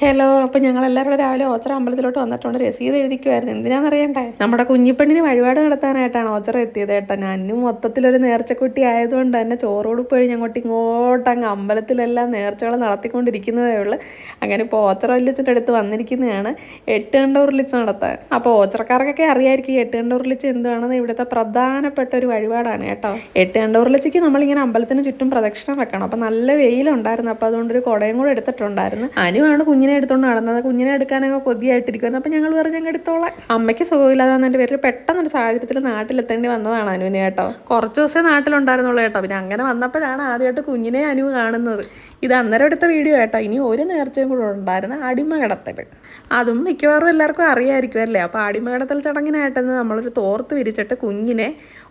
Hello അപ്പോൾ ഞങ്ങൾ എല്ലാവരും കൂടെ രാവിലെ ഓച്ചറ അമ്പലത്തിലോട്ട് വന്നിട്ടുണ്ട്. രസീത് എഴുതിക്കുമായിരുന്നു എന്തിനാണെന്നറിയണ്ടേ നമ്മുടെ കുഞ്ഞിപ്പെണ്ണിന് വഴിപാട് നടത്താനായിട്ടാണ് ഓച്ചറ എത്തിയത് കേട്ടോ. ഞാനും മൊത്തത്തിലൊരു നേർച്ചക്കുട്ടി ആയതുകൊണ്ട് തന്നെ ചോറോട് പോയി അങ്ങോട്ട് ഇങ്ങോട്ട് അങ്ങ് അമ്പലത്തിലെല്ലാം നേർച്ചകൾ നടത്തിക്കൊണ്ടിരിക്കുന്നതേ ഉള്ളൂ. അങ്ങനെ ഇപ്പോൾ ഓച്ചറ വല്ലിച്ചിന്റെ അടുത്ത് വന്നിരിക്കുന്നതാണ്. എട്ട് കണ്ട ഉരുളിച്ച് നടത്താൻ. അപ്പോൾ ഓച്ചറക്കാർക്കൊക്കെ അറിയായിരിക്കും എട്ട് കണ്ട ഉരുളിച്ച് എന്താണെന്ന് ഇവിടുത്തെ പ്രധാനപ്പെട്ട ഒരു വഴിപാടാണ് കേട്ടോ. എട്ട് കണ്ട ഉരുളിച്ചയ്ക്ക് നമ്മളിങ്ങനെ അമ്പലത്തിന് ചുറ്റും പ്രദക്ഷിണം വെക്കണം. അപ്പോൾ നല്ല വെയിലുണ്ടായിരുന്നു. അപ്പോൾ അതുകൊണ്ടൊരു കുടയും കൂടെ എടുത്തിട്ടുണ്ടായിരുന്നു. അനുവാണ് കുഞ്ഞിനെ എടുത്തോണ്ട് നടന്നത്. കുഞ്ഞിനെ എടുക്കാനൊക്കെ കൊതിയായിട്ടിരിക്കുമായിരുന്നു അപ്പം ഞങ്ങൾ പറഞ്ഞു ഞങ്ങൾ എടുത്തോളാം. അമ്മയ്ക്ക് സുഖമില്ലാതെ വന്നതിന്റെ പേരിൽ പെട്ടെന്നൊരു സാഹചര്യത്തിൽ നാട്ടിലെത്തേണ്ടി വന്നതാണ് അനുവിനെ കേട്ടോ. കുറച്ച് ദിവസമേ നാട്ടിലുണ്ടായിരുന്നുള്ളൂ കേട്ടോ. പിന്നെ അങ്ങനെ വന്നപ്പോഴാണ് ആദ്യമായിട്ട് കുഞ്ഞിനെ അനു കാണുന്നത്. ഇത് അന്നേരം എടുത്ത വീഡിയോ കേട്ടോ ഇനി ഒരു നേർച്ചയും കൂടെ ഉണ്ടായിരുന്നു അടിമ കിടത്തൽ അതും മിക്കവാറും എല്ലാവർക്കും അറിയായിരിക്കും അല്ലേ? അപ്പോൾ അടിമ കിടത്തൽ ചടങ്ങിനായിട്ടെന്ന് നമ്മളൊരു തോർത്ത് വിരിച്ചിട്ട് കുഞ്ഞിനെ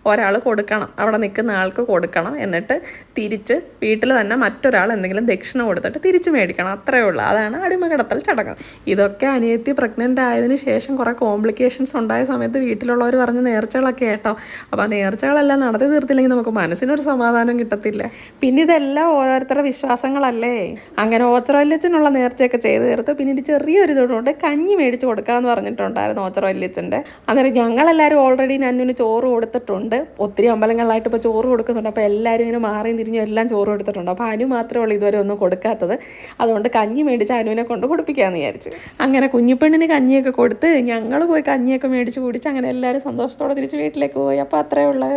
ഒരാൾ കൊടുക്കണം അവിടെ നിൽക്കുന്ന ആൾക്ക് കൊടുക്കണം എന്നിട്ട് തിരിച്ച് വീട്ടിൽ തന്നെ മറ്റൊരാൾ എന്തെങ്കിലും ദക്ഷിണ കൊടുത്തിട്ട് തിരിച്ച് മേടിക്കണം. അത്രയേ ഉള്ളൂ. അതാണ് അടിമ കിടത്തൽ ചടങ്ങ്. ഇതൊക്കെ അനിയത്തി പ്രഗ്നന്റ് ആയതിനു ശേഷം കുറേ കോംപ്ലിക്കേഷൻസ് ഉണ്ടായ സമയത്ത് വീട്ടിലുള്ളവർ പറഞ്ഞ നേർച്ചകളൊക്കെ കേട്ടോ. അപ്പോൾ ആ നേർച്ചകളെല്ലാം നടത്തി തീർത്തില്ലെങ്കിൽ നമുക്ക് മനസ്സിനൊരു സമാധാനം കിട്ടത്തില്ല. പിന്നെ ഇതെല്ലാം ഓരോരുത്തരുടെ വിശ്വാസങ്ങളല്ലേ അങ്ങനെ ഓച്ചറവല്യച്ചനുള്ള നേർച്ചയൊക്കെ ചെയ്ത് തീർത്ത് പിന്നീട് ചെറിയൊരു ഇതുകൊണ്ട് കഞ്ഞി മേടിച്ച് കൊടുക്കാമെന്ന് പറഞ്ഞിട്ടുണ്ടായിരുന്നു ഓച്ചറവല്യച്ചന്റെ അന്നേരം ഞങ്ങളെല്ലാവരും ഓൾറെഡി നന്നുവിന് ചോറ് കൊടുത്തിട്ടുണ്ട്. ഒത്തിരി അമ്പലങ്ങളിലായിട്ട് ഇപ്പോൾ ചോറ് കൊടുക്കുന്നുണ്ട്. അപ്പോൾ എല്ലാവരും ഇങ്ങനെ മാറിയും തിരിഞ്ഞും എല്ലാം ചോറ് കൊടുത്തിട്ടുണ്ട്. അപ്പോൾ അനു മാത്രമേ ഉള്ളൂ ഇതുവരെ ഒന്നും കൊടുക്കാത്തത്. അതുകൊണ്ട് കഞ്ഞി മേടിച്ച് അനുവിനെ കൊണ്ട് കൊടുപ്പിക്കാമെന്ന് വിചാരിച്ചു. അങ്ങനെ കുഞ്ഞിപ്പെണ്ണിന് കഞ്ഞിയൊക്കെ കൊടുത്ത് ഞങ്ങൾ പോയി കഞ്ഞിയൊക്കെ മേടിച്ച് കുടിച്ച് അങ്ങനെ എല്ലാവരും സന്തോഷത്തോടെ തിരിച്ച് വീട്ടിലേക്ക് പോയി. അപ്പോൾ അത്രയേ ഉള്ളൂ.